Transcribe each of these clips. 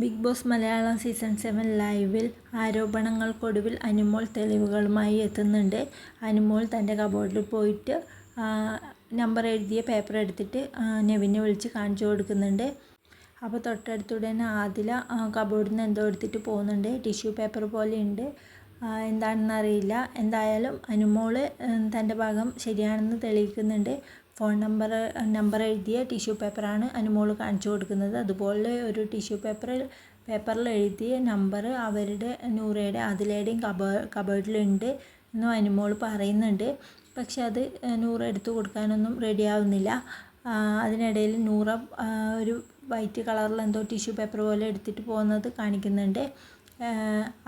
Big Boss Malayalam season seven ലൈവിൽ ആരോപണങ്ങൾക്കൊടുവിൽ അനുമോൾ തെളിവുകളുമായി എത്തുന്നുണ്ട്. അനുമോൾ തന്റെ കബോർഡിൽ പോയിട്ട് നമ്പർ എഴുതിയ പേപ്പർ എടുത്തിട്ട് നെവിനെ വിളിച്ച് കാണിച്ചു കൊടുക്കുന്നുണ്ട്. അപ്പോൾ തൊട്ടടുത്തുടനെ ആദില കബോർഡിൽ നിന്ന് എന്തോ എടുത്തിട്ട് പോകുന്നുണ്ട്. ടിഷ്യൂ പേപ്പർ പോലെ ഉണ്ട്. ആ, എന്താണെന്ന് അറിയില്ല എന്തായാലും അനുമോൾ തന്റെ ഭാഗം ശരിയാണെന്ന് തെളിയിക്കുന്നുണ്ട്. ഫോൺ നമ്പർ നമ്പർ എഴുതിയ ടിഷ്യൂ പേപ്പറാണ് അനുമോൾ കാണിച്ചു കൊടുക്കുന്നത്. അതുപോലെ ഒരു ടിഷ്യൂ പേപ്പറിൽ പേപ്പറിൽ എഴുതിയ നമ്പർ അവരുടെ നൂറയുടെ അതിലേടെയും കബ കബേർഡിലുണ്ട് എന്നും അനുമോൾ പറയുന്നുണ്ട്. പക്ഷെ അത് നൂറ് എടുത്തു കൊടുക്കാനൊന്നും റെഡി ആവുന്നില്ല. അതിനിടയിൽ നൂറ ഒരു വൈറ്റ് കളറിൽ എന്തോ ടിഷ്യൂ പേപ്പർ പോലെ എടുത്തിട്ട് പോകുന്നത് കാണിക്കുന്നുണ്ട്.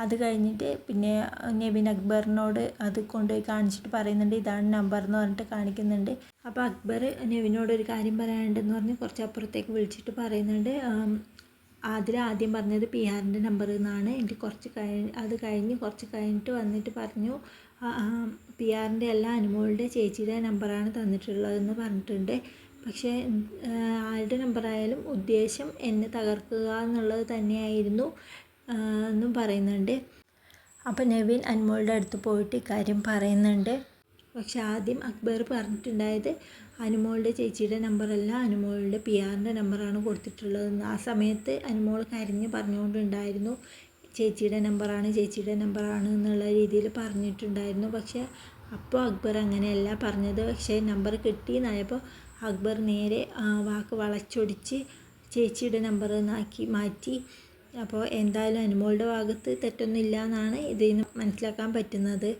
അത് കഴിഞ്ഞിട്ട് പിന്നെ നബിൻ അക്ബറിനോട് അത് കൊണ്ടുപോയി കാണിച്ചിട്ട് പറയുന്നുണ്ട് ഇതാണ് നമ്പർ എന്ന് പറഞ്ഞിട്ട് കാണിക്കുന്നുണ്ട്. അപ്പോൾ അക്ബർ നബിനോട് ഒരു കാര്യം പറയാനുണ്ടെന്ന് പറഞ്ഞ് കുറച്ച് അപ്പുറത്തേക്ക് വിളിച്ചിട്ട് പറയുന്നുണ്ട് അതിൽ ആദ്യം പറഞ്ഞത് പി ആറിന്റെ നമ്പർ എന്നാണ്. എനിക്ക് കുറച്ച് കഴി അത് കഴിഞ്ഞ് കുറച്ച് കഴിഞ്ഞിട്ട് വന്നിട്ട് പറഞ്ഞു പി ആറിന്റെ എല്ലാ അനുമോളുടെ ചേച്ചിയുടെ നമ്പറാണ് തന്നിട്ടുള്ളതെന്ന് പറഞ്ഞിട്ടുണ്ട്. പക്ഷേ ആരുടെ നമ്പറായാലും ഉദ്ദേശം എന്നെ തകർക്കുക എന്നുള്ളത് തന്നെയായിരുന്നു. എന്നും പറയുന്നുണ്ട്. അപ്പോൾ നവീൻ അനുമോളുടെ അടുത്ത് പോയിട്ട് ഇക്കാര്യം പറയുന്നുണ്ട്. പക്ഷെ ആദ്യം അക്ബർ പറഞ്ഞിട്ടുണ്ടായത് അനുമോളുടെ ചേച്ചിയുടെ നമ്പറല്ല അനുമോളുടെ പി ആറിന്റെ നമ്പറാണ് കൊടുത്തിട്ടുള്ളതെന്ന്. ആ സമയത്ത് അനുമോൾ കരഞ്ഞ് പറഞ്ഞുകൊണ്ടുണ്ടായിരുന്നു ചേച്ചിയുടെ നമ്പറാണ് ചേച്ചിയുടെ നമ്പറാണ് എന്നുള്ള രീതിയിൽ പറഞ്ഞിട്ടുണ്ടായിരുന്നു. പക്ഷേ അപ്പോൾ അക്ബർ അങ്ങനെയല്ല പറഞ്ഞത്. പക്ഷേ നമ്പർ കിട്ടിയെന്നായപ്പോൾ അക്ബർ നേരെ വാക്ക് വളച്ചൊടിച്ച് ചേച്ചിയുടെ നമ്പർ എന്നാക്കി മാറ്റി. അപ്പോൾ എന്തായാലും അനുമോളുടെ ഭാഗത്ത് തെറ്റൊന്നുമില്ല എന്നാണ് ഇതിൽ നിന്ന് മനസ്സിലാക്കാൻ പറ്റുന്നത്.